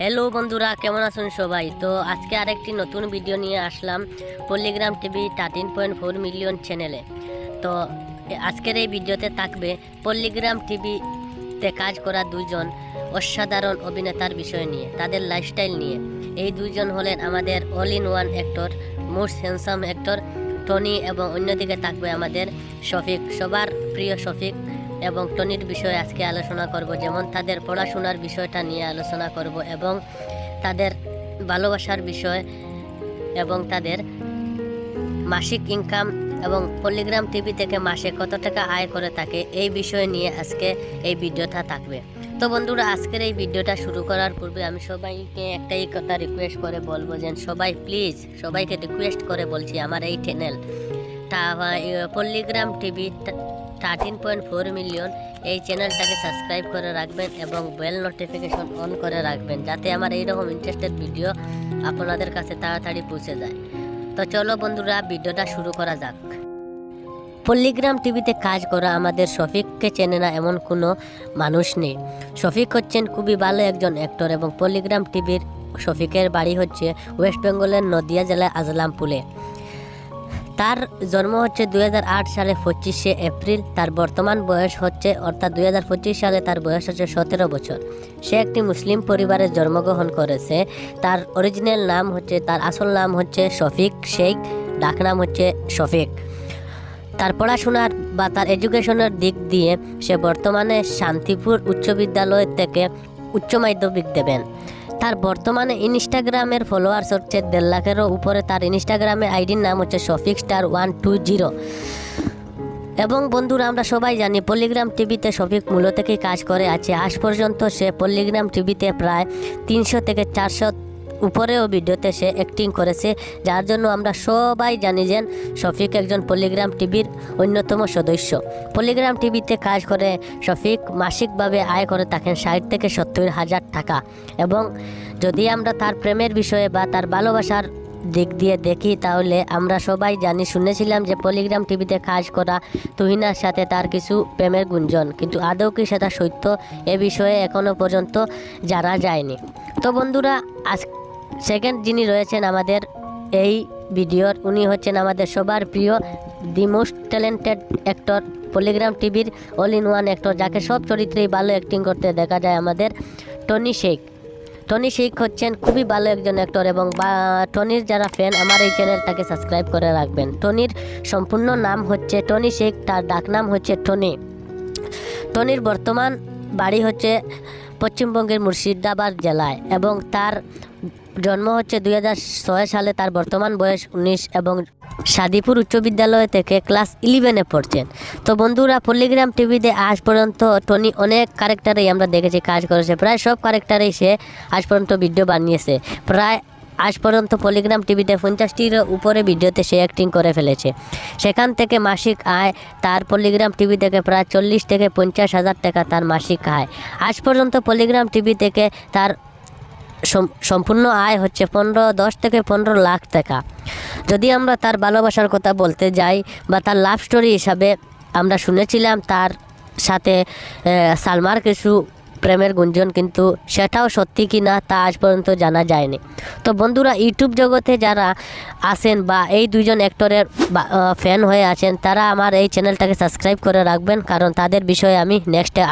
Hello বন্ধুরা, কেমন আছেন সবাই? তো আজকে আরেকটি নতুন ভিডিও নিয়ে আসলাম Palligram TV thirteen point four million চ্যানেলে তো আজকের এই ভিডিওতে থাকবে পল্লিগ্রাম টিভিতে কাজ করা দুজন অসাধারণ অভিনেতার বিষয় নিয়ে, তাদের লাইফস্টাইল নিয়ে। এই দুজন হলেন আমাদের all in one actor most handsome actor Tony এবং অন্যদিকে থাকবে আমাদের শফিক, সবার প্রিয় শফিক। এবং টনির বিষয়ে আজকে আলোচনা করব, যেমন তাদের পড়াশোনার বিষয়টা নিয়ে আলোচনা করব এবং তাদের ভালোবাসার বিষয় এবং তাদের মাসিক ইনকাম এবং পল্লিগ্রাম টিভি থেকে মাসে কত টাকা আয় করে থাকে, এই বিষয় নিয়ে আজকে এই ভিডিওটা থাকবে। তো বন্ধুরা, আজকের এই ভিডিওটা শুরু করার পূর্বে আমি সবাইকে একটাই কথা রিকোয়েস্ট করে বলব যে, সবাই প্লিজ সবাইকে রিকোয়েস্ট করে বলছি আমার এই চ্যানেল তা Palligram TV thirteen point four million এই চ্যানেলটাকে সাবস্ক্রাইব করে রাখবেন এবং বেল নোটিফিকেশন অন করে রাখবেন যাতে আমার এইরকম ইন্টারেস্টেড ভিডিও আপনাদের কাছে তাড়াতাড়ি পৌঁছে যায়। তো চলো বন্ধুরা, ভিডিওটা শুরু করা যাক। পল্লিগ্রাম টিভিতে কাজ করা আমাদের শফিককে চেনে না এমন কোনো মানুষ নেই। শফিক হচ্ছেন খুবই ভালো একজন অ্যাক্টর এবং পল্লিগ্রাম টিভির শফিকের বাড়ি হচ্ছে ওয়েস্ট বেঙ্গলের নদিয়া জেলায় আজলামপুলে। তার জন্ম হচ্ছে দুই হাজার আট সালে পঁচিশে এপ্রিল, তার বর্তমান বয়স হচ্ছে, অর্থাৎ দুই হাজার পঁচিশ সালে তার বয়স হচ্ছে সতেরো বছর। সে একটি মুসলিম পরিবারে জন্মগ্রহণ করেছে। তার অরিজিনাল নাম হচ্ছে, তার আসল নাম হচ্ছে শফিক শেখ, ডাকনাম হচ্ছে শফিক। তার পড়াশোনার বা তার এডুকেশনের দিক দিয়ে সে বর্তমানে শান্তিপুর উচ্চ বিদ্যালয় থেকে উচ্চ মাধ্যমিক দেবেন। তার বর্তমানে ইনস্টাগ্রামের ফলোয়ার্স হচ্ছে দেড় লাখেরও উপরে। তার ইনস্টাগ্রামে আইডির নাম হচ্ছে Shafiq star one two zero. এবং বন্ধুরা, আমরা সবাই জানি পল্লিগ্রাম টিভিতে শফিক মূল থেকেই কাজ করে আছে। আজ পর্যন্ত সে পল্লিগ্রাম টিভিতে প্রায় তিনশো থেকে চারশো উপরেও ভিডিওতে সে অ্যাক্টিং করেছে, যার জন্য আমরা সবাই জানি যে শফিক একজন পলিগ্রাম টিভির অন্যতম সদস্য। পলিগ্রাম টিভিতে কাজ করে, শফিক মাসিকভাবে আয় করে থাকেন ষাট থেকে সত্তর হাজার টাকা। এবং যদি আমরা তার প্রেমের বিষয়ে বা তার ভালোবাসার দিক দিয়ে দেখি, তাহলে আমরা সবাই জানি, শুনেছিলাম যে পলিগ্রাম টিভিতে কাজ করা তুহিনার সাথে তার কিছু প্রেমের গুঞ্জন, কিন্তু আদৌ কি সেটা সত্য? এ বিষয়ে এখনও পর্যন্ত জানা যায়নি। তো বন্ধুরা, আজ সেকেন্ড যিনি রয়েছেন আমাদের এই ভিডিওর, উনি হচ্ছেন আমাদের সবার প্রিয় the most talented actor Polygram টিভির অল ইন ওয়ান অ্যাক্টর যাকে সব চরিত্রেই ভালো অ্যাক্টিং করতে দেখা যায় আমাদের টনি শেখ টনি শেখ হচ্ছেন খুবই ভালো একজন অ্যাক্টর এবং টনির যারা ফ্যান আমার এই চ্যানেলটাকে সাবস্ক্রাইব করে রাখবেন। টনির সম্পূর্ণ নাম হচ্ছে টনি শেখ তার ডাকনাম হচ্ছে টনি টনির বর্তমান বাড়ি হচ্ছে পশ্চিমবঙ্গের মুর্শিদাবাদ জেলায় এবং তার জন্ম হচ্ছে দুই হাজার ছয় সালে, তার বর্তমান বয়স উনিশ এবং সাদিপুর উচ্চ বিদ্যালয় থেকে ক্লাস ইলেভেনে পড়ছেন। তো বন্ধুরা, পল্লিগ্রাম টিভিতে আজ পর্যন্ত টনি অনেক ক্যারেক্টারেই আমরা দেখেছি, কাজ করেছে। প্রায় সব ক্যারেক্টারেই সে আজ পর্যন্ত ভিডিও বানিয়েছে। প্রায় আজ পর্যন্ত পলিগ্রাম টিভিতে পঞ্চাশটির উপরে ভিডিওতে সে অ্যাক্টিং করে ফেলেছে। সেখান থেকে মাসিক আয় তার পলিগ্রাম টিভি থেকে প্রায় চল্লিশ থেকে পঞ্চাশ হাজার টাকা তার মাসিক আয়। আজ পর্যন্ত পলিগ্রাম টিভি থেকে তার সম্পূর্ণ আয় হচ্ছে পনেরো, দশ থেকে পনেরো লাখ টাকা। যদি আমরা তার ভালোবাসার কথা বলতে যাই বা তার লাভ স্টোরি হিসাবে আমরা শুনেছিলাম, তার সাথে সালমার কিছু প্রেমের গুঞ্জন কিন্তু সেটাও সত্যি কি না তা আজ পর্যন্ত জানা যায়নি। তো বন্ধুরা, ইউটিউব জগতে যারা আছেন বা এই দুইজন অ্যাক্টরের ফ্যান হয়ে আছেন, তারা আমার এই চ্যানেলটাকে সাবস্ক্রাইব করে রাখবেন, কারণ তাদের বিষয়ে আমি নেক্সটে